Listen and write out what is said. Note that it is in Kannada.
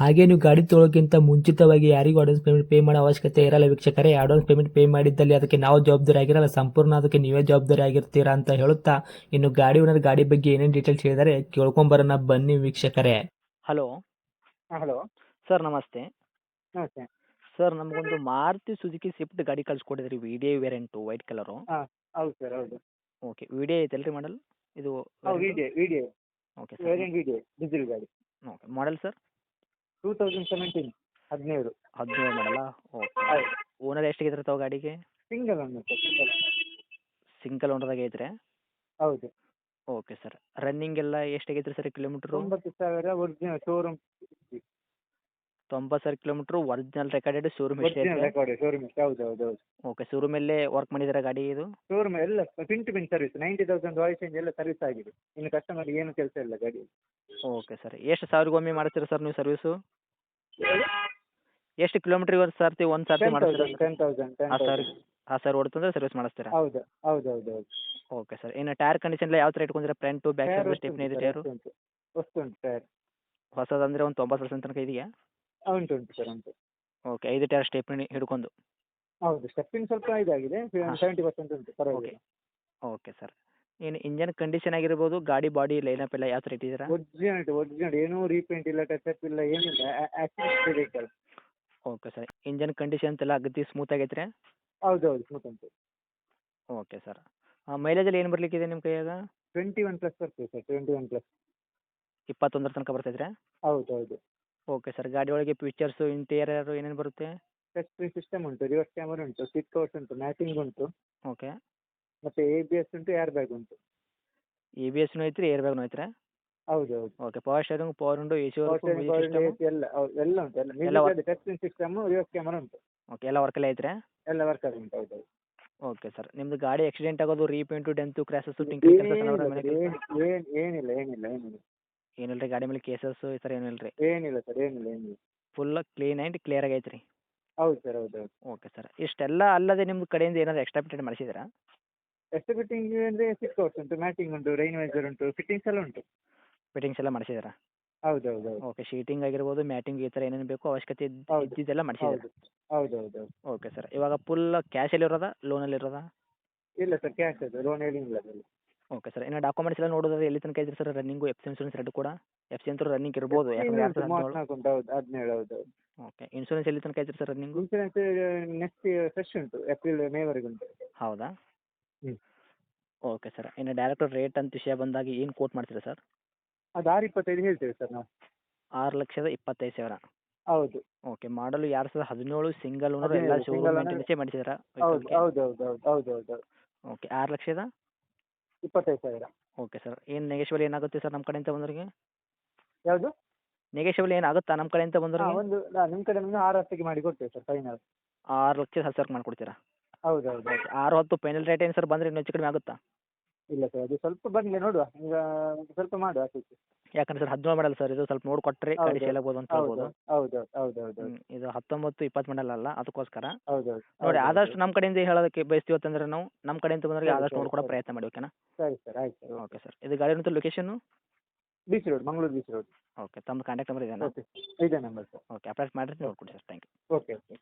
ಹಾಗೆ ನೀವು ಗಾಡಿ ತೊಳೋಕ್ಕಿಂತ ಮುಂಚಿತವಾಗಿ ಯಾರಿಗೂ ಅಡ್ವಾನ್ಸ್ ಪೇಮೆಂಟ್ ಪೇ ಮಾಡೋ ಅವಶ್ಯಕತೆ ಇರಲ್ಲ ವೀಕ್ಷಕರೇ. ಅಡ್ವಾನ್ಸ್ ಪೇಮೆಂಟ್ ಪೇ ಮಾಡಿದ್ದಲ್ಲಿ ಅದಕ್ಕೆ ನಾವು ಜವಾಬ್ದಾರಿ ಆಗಿರಲ್ಲ. ಸಂಪೂರ್ಣ ಅದಕ್ಕೆ ನೀವೇ ಜವಾಬ್ದಾರಿ ಆಗಿರ್ತೀರಾ ಅಂತ ಹೇಳುತ್ತಾ ಇನ್ನು ಗಾಡಿ ಓನರ್ ಗಾಡಿ ಬಗ್ಗೆ ಏನೇನು ಡೀಟೇಲ್ಸ್ ಹೇಳಿದರೆ ಕೇಳ್ಕೊಂಬರೋಣ ಬನ್ನಿ ವೀಕ್ಷಕರೇ. ಹಲೋ ಹಾಂ ಹಲೋ ಸರ್ ನಮಸ್ತೆ. ನಮಸ್ತೆ. ಸರ್ ನಮಗೊಂದು ಮಾರುತಿ ಸುಜುಕಿ ಸ್ವಿಫ್ಟ್ ಗಾಡಿ ಕಳ್ಸಿಕೊಡಿದ್ರಿ ವಿಡಿಯೋ ವೇರಿಯಂಟು ವೈಟ್ ಕಲರು ಹೌದು ಸರ್ ಹೌದು. ಓಕೆ ವಿಡಿಯೋ ಐತೆ ಅಲ್ರಿ ಐತಲ್ರಿ ಮಾಡಲ್ ಇದು video video okay sir variant video diesel ಗಾಡಿ. Okay model sir two thousand seventeen ಹದಿನೇಳು ಹದಿನೇಳು ಮಾಡಲ್ಲ? ಓಕೆ ಹೌದು. ಓನರ್ ಎಷ್ಟಾಗಿದ್ರೆ ತಾವು ಗಾಡಿಗೆ? ಸಿಂಗಲ್ ಒಂದು ಸಿಂಗಲ್ ಸಿಂಗಲ್ ಓನರ್ದಾಗ ಐತ್ರಿ ಹೌದು. ಓಕೆ ಸರ್ ರನ್ನಿಂಗ್ ಎಲ್ಲ ಎಷ್ಟಾಗೈತ್ರಿ ಸರ್ ಕಿಲೋಮೀಟ್ರು ತೊಂಬತ್ತು ಸಾವಿರ ಒರಿಜಿನಲ್ ಶೋರೂಮ್ ತೊಂಬತ್ತು ಸಾವಿರ ಕಿಲೋಮೀಟರ್ ಒರಿಜಿನಲ್ ರೆಕಾರ್ಡೆಡ್ ಶೋರೂಮ್ ಐತ್ರಿ ರೆಕಾರ್ಡ್ ಶೋರೂಮ್ ಅಲ್ಲೇ ಹೌದು ಹೌದು ಓಕೆ ಶೋರೂಮಲ್ಲೇ ವರ್ಕ್ ಮಾಡಿದ್ರೆ ಗಾಡಿ ಇದು? ಶೋರೂಮ್ ಎಲ್ಲ pin to pin service ninety thousand voice change ಎಲ್ಲ ಸರ್ವಿಸ್ ಆಗಿದೆ. ಇನ್ನು ಕಸ್ಟಮರ್ ಏನು ಕೆಲಸ ಇಲ್ಲ ಗಾಡಿ. ಓಕೆ ಸರ್ ಎಷ್ಟು ಸಾವಿರಗೊಮ್ಮೆ ಮಾಡ್ತೀರಾ ಸರ್ ನೀವು ಸರ್ವಿಸು ಎಷ್ಟು ಕಿಲೋಮೀಟರ್ ಒಂದು ಸರ್ತಿ ಒಂದು ಸರ್ತಿ ಮಾಡ್ತೀರಾ? ಟೆನ್ ತೌಸಂಡ್ ಟೆನ್ ಸರ್ ಹಾಂ ಸರ್ ಓಡ್ತಂದ್ರೆ ಸರ್ವಿಸ್ ಮಾಡಿಸ್ತೀರಾ? ಹೌದು ಹೌದು ಹೌದು ಹೌದು. ಓಕೆ ಸರ್ ಇನ್ನು ಟೈರ್ ಕಂಡೀಷನ್ ಎಲ್ಲ ಯಾವ ಥರ ಇಟ್ಕೊಂಡ್ರೆ ಫ್ರಂಟು ಬ್ಯಾಕ್ ಸೈಡ್ ವಸ್ತು ಸ್ಟೆಪ್ನಿ ಇದೆ ಟೈರ್ ಹೊಸದಂದ್ರೆ ಒಂದು ತೊಂಬತ್ತು ಪರ್ಸೆಂಟ್ ತನಕ ಇದೆಯಾ? ಉಂಟು ಉಂಟು ಸರ್ ಉಂಟು. ಓಕೆ ಐದು ಟೈರ್ ಸ್ಟೆಪ್ನಿ ಹಿಡ್ಕೊಂಡು. ಹೌದು ಸ್ಟೆಪ್ಪಿಂಗ್ ಸ್ವಲ್ಪ ಇದಾಗಿದೆ. ಸೆವೆಂಟಿ ಪರ್ಸೆಂಟ್ ಉಂಟು ಓಕೆ ಪರವಾಗಿಲ್ಲ ಓಕೆ ಸರ್ ಏನು ಇಂಜನ್ ಕಂಡೀಷನ್ ಆಗಿರ್ಬೋದು ಗಾಡಿ ಬಾಡಿ ಲೈನಪ್ ಎಲ್ಲ ಯಾವ ಥರ ಇಟ್ಟಿದ್ದೀರಾ ಒರಿಜಿನಲ್ ಒರಿಜಿನಲ್ ಏನೂ ರೀಪೇಂಟ್ ಇಲ್ಲ ಟಚ್ ಅಪ್ ಇಲ್ಲ ಏನಿಲ್ಲ. Vehicle okay sir engine condition ಎಲ್ಲ ಅಗದಿ ಸ್ಮೂತ್ ಆಗೈತ್ರಿ ಹೌದು ಹೌದು ಸ್ಮೂತ್ ಉಂಟು. ಓಕೆ ಸರ್ ಮೈಲೇಜಲ್ಲಿ ಏನು ಬರಲಿಕ್ಕಿದೆ ನಿಮ್ಮ ಕೈಯಾಗ? ಟ್ವೆಂಟಿ ಒನ್ ಪ್ಲಸ್ ಬರ್ತದೆ ಸರ್ ಟ್ವೆಂಟಿ ಒನ್ ಪ್ಲಸ್ ಇಪ್ಪತ್ತೊಂದರ ತನಕ ಬರ್ತೈತ್ರಿ ಹೌದು ಹೌದು ಓಕೆ ಸರ್. ಗಾಡಿ ಒಳಗೆ ಫೀಚರ್ಸು ಇಂಟೀರಿಯರ್ ಏನೇನು ಬರುತ್ತೆ? ಟಚ್ ಸ್ಕ್ರೀನ್ ಸಿಸ್ಟಮ್ ಉಂಟು ರಿವರ್ಸ್ ಕ್ಯಾಮರಾ ಉಂಟು ಸೀಟ್ ಕವರ್ಸ್ ಉಂಟು ಮ್ಯಾಟಿಂಗ್ ಉಂಟು. ಓಕೆ. ಮತ್ತೆ ಎ ಬಿ ಎಸ್ ಉಂಟು ಏರ್ ಬ್ಯಾಗ್ ಉಂಟು. ಎ ಬಿ ಎಸ್ನು ಐತ್ರಿ ಏರ್ ಬ್ಯಾಗ್ನು ಐತ್ರಿ ಹೌದು ಹೌದು. ಓಕೆ ಪವರ್ ಸ್ಟೇರಿಂಗ್ ಪವರ್ ಉಂಡು ಎ ಸಿ ಎಲ್ಲ ಹೌದು ಎಲ್ಲ ಉಂಟು ಎಲ್ಲ. Touch screen system reverse camera ಉಂಟು. ಓಕೆ ಎಲ್ಲ ವರ್ಕಲ್ಲೇ ಐತ್ರಿ? ಎಲ್ಲ ವರ್ಕ್ ಅದು ಉಂಟು ಹೌದು ಹೌದು. ಓಕೆ ಸರ್ ನಿಮ್ದು ಗಾಡಿ ಆಕ್ಸಿಡೆಂಟ್ ಆಗೋದು ರೀಪೇಂಟು ಡೆಂತು ಕ್ರ್ಯಾಸಸ್ಸು ಟಿಂಕರಿಂಗ್ ಕೆಲಸ ಏನಿಲ್ಲ ಏನು ಏನು ಏನಿಲ್ಲ ಏನಿಲ್ಲ ಏನಿಲ್ಲ. ಏನಿಲ್ಲ ರೀ ಗಾಡಿ ಮೇಲೆ ಕೇಸಸ್ ಈ ಥರ ಏನಿಲ್ಲ ರೀ ಏನಿಲ್ಲ ಸರ್ ಏನಿಲ್ಲ ಏನಿಲ್ಲ. ಫುಲ್ ಕ್ಲೀನ್ ಆ್ಯಂಡ್ ಕ್ಲಿಯರ್ ಆಗೈತೆ ರೀ ಹೌದು ಸರ್ ಹೌದು ಹೌದು. ಓಕೆ ಸರ್ ಇಷ್ಟೆಲ್ಲ ಅಲ್ಲದೆ ನಿಮ್ಮ ಕಡೆಯಿಂದ ಏನಾದ್ರು ಎಕ್ಸ್ಟ್ರಾ ಮಾಡಿಸಿದ್ದೀರಾ ಎಷ್ಟು ಫಿಟ್ಟಿಂಗ್ ಅಂದರೆ ಸಿಕ್ಸ್ ಅವರ್ಸ್ ಉಂಟು ಮ್ಯಾಟಿಂಗ್ ಉಂಟು ರೈನ್ ವೈಸರ್ ಉಂಟು ಫಿಟ್ಟಿಂಗ್ಸ್ ಎಲ್ಲ ಉಂಟು. ಫಿಟ್ಟಿಂಗ್ಸ್ ಎಲ್ಲ ಮಾಡಿಸಿದ್ದೀರಾ ಹೌದು ಹೌದು ಹೌದು. ಓಕೆ ಶೀಟಿಂಗ್ ಆಗಿರ್ಬೋದು ಮ್ಯಾಟಿಂಗ್ ಈ ಥರ ಏನೇನು ಬೇಕೋ ಅವಶ್ಯಕತೆ ಇದ್ದ ಹೌದು. ಇದ್ದಿದ್ದೆಲ್ಲ ಮಾಡಿಸಿದ್ದೀರಾ ಹೌದು ಹೌದು ಹೌದು ಹೌದು. ಓಕೆ ಸರ್ ಇವಾಗ ಫುಲ್ ಕ್ಯಾಶಲ್ಲಿ ಇರೋದಾ ಅಲ್ಲಿ ಇರೋದಾ ಇಲ್ಲ ಸರ್ ಕ್ಯಾಶ್ ಅದು ಲೋನ್ ಏನಿಲ್ಲ ಅದರಲ್ಲಿ ಓಕೆ ಸರ್. ಇನ್ನು ಡಾಕ್ಯುಮೆಂಟ್ಸ್ ಎಲ್ಲ ನೋಡೋದಾದ್ರೆ ಎಲ್ಲಿ ತನಕ ಐತ್ರಿ sir running F C insurance ಎರಡು ಕೂಡ? ಎಫ್ ಸಿ ಅಂತೂ ರನ್ನಿಂಗ್ ಇರ್ಬೋದು ಯಾಕಂದ್ರೆ ಎರಡು ಸಾವಿರದ ಹದಿನೇಳು ಮೂವತ್ನಾಲ್ಕು ಉಂಟು ಹೌದು ಹದಿನೇಳು ಹೌದು ಹೌದು ಓಕೆ ಇನ್ಸೂರೆನ್ಸ್ ಎಲ್ಲಿ ತನಕ ಐತ್ರಿ sir running insurance next fresh ಉಂಟು ಏಪ್ರಿಲ್ ಮೇವರೆಗೆ ಉಂಟು. ಹೌದಾ? ಹ್ಮ್. ಓಕೆ ಸರ್ ಇನ್ನು ಡೈರೆಕ್ಟ್ ರೇಟ್ ಅಂತ ವಿಷಯ ಬಂದಾಗ ಏನು ಕೋಟ್ ಮಾಡ್ತೀರಾ ಸರ್? ಅದು ಆರು ಇಪ್ಪತ್ತೈದು ಹೇಳ್ತೇವೆ ಸರ್ ನಾವು. ಆರು ಲಕ್ಷದ ಇಪ್ಪತ್ತೈದು ಸಾವಿರ. ಹೌದು. ಓಕೆ ಮಾಡಲು ಎರಡು ಸಾವಿರದ ಹದಿನೇಳು ಸಿಂಗಲ್ ಓನರ್ ಹದಿನೇಳು, ಎಲ್ಲ single owner. ಮಾಡಿಸಿದ್ದೀರಾ ಹೌದು ಹೌದು ಹೌದು ಹೌದು ಹೌದು ಹೌದು ಹೌದು. ಓಕೆ ಆರು ಲಕ್ಷದ? ಇಪ್ಪತ್ತೈದು ಸಾವಿರ. ಓಕೆ ಸರ್ ಏನು ನೆಗೆಶಿಬಲ್ ಏನಾಗುತ್ತೆ ಸರ್ ನಮ್ಮ ಕಡೆಯಿಂದ ಬಂದವರಿಗೆ ಯಾವುದು? ನೆಗೆಶಿಬಲ್ ಏನಾಗುತ್ತಾ ನಮ್ಮ ಕಡೆಯಿಂದ ಹಾಂ ಬಂದವ್ರಿಗೆ ಒಂದು ನಾ- ನಿಮ್ಮ ಕಡೆ ಒಂದು ಆರು ಹತ್ತಿಗೆ ಮಾಡಿ ಕೊಡ್ತೇವೆ ಸರ್ ಫೈನಲ್ ಆರು ಲಕ್ಷ ಹತ್ತು ಸಾವಿರ ಮಾಡಿಕೊಡ್ತೀರಾ? ಹೌದು ಹೌದು ಹೌದು ಆರು ಹತ್ತು ಫೈನಲ್ ರೇಟ್ ಏನು ಸರ್ ಬಂದರೆ ಇನ್ನೂ ಹೆಚ್ಚು ಕಡಿಮೆ ಆಗುತ್ತಾ? ಇಲ್ಲ ಸರ್ ಅದು ಸ್ವಲ್ಪ ಬರಲಿ ನೋಡುವ ಈಗ ಸ್ವಲ್ಪ ಮಾಡುವ ಯಾಕಂದ್ರೆ ಸರ್ ಹದಿನೇಳು ಮಾಡಲ್ಲ ಸರ್ ಇದು ಸ್ವಲ್ಪ ನೋಡಿ ಕೊಟ್ಟರೆ ಗಾಡಿ. ಸೇಲ್ ಆಗ್ಬೋದು ಅಂತ ಹೌದು ಹೇಳ್ಬೋದು ಹೌದು ಹೌದು ಹೌದು. ಹ್ಮ್, ಇದು ಹತ್ತೊಂಬತ್ತು ಇಪ್ಪತ್ತು ಮಾಡಲ್ಲ ಅಲ್ಲ ಅದಕ್ಕೋಸ್ಕರ. ಹೌದು ನೋಡಿ ಆದಷ್ಟು. ನಮ್ಮ ಕಡೆಯಿಂದ ಹೇಳೋದಕ್ಕೆ ಬಯಸ್ತೀವಿ ಅಂತಂದ್ರೆ ನಾವು ನಮ್ಮ ಕಡೆಯಿಂದ ಬಂದ್ರೆ ಸರಿ, ಆದಷ್ಟು ಸರಿ, ನೋಡ್ಕೊಡೋ ಸರಿ. ಪ್ರಯತ್ನ ಮಾಡಿ ಓಕೆನಾ ಸರಿ ಸರ್ ಆಯ್ತು ಸರ್ ಓಕೆ ಸರ್ ಇದು ಗಾಡಿ ಮತ್ತು location beach road Mangaluru beach road. Okay ತಮ್ಮ ಕಾಂಟ್ಯಾಕ್ಟ್ ನಂಬರ್ ಇದೆಯಾ? ಓಕೆ ಇದೇ ನಂಬರ್ ಸರ್ ಓಕೆ ಅಪ್ಡೇಟ್ ಮಾಡಿರಿ ನೋಡ್ಕೊಡಿ sir thank you okay okay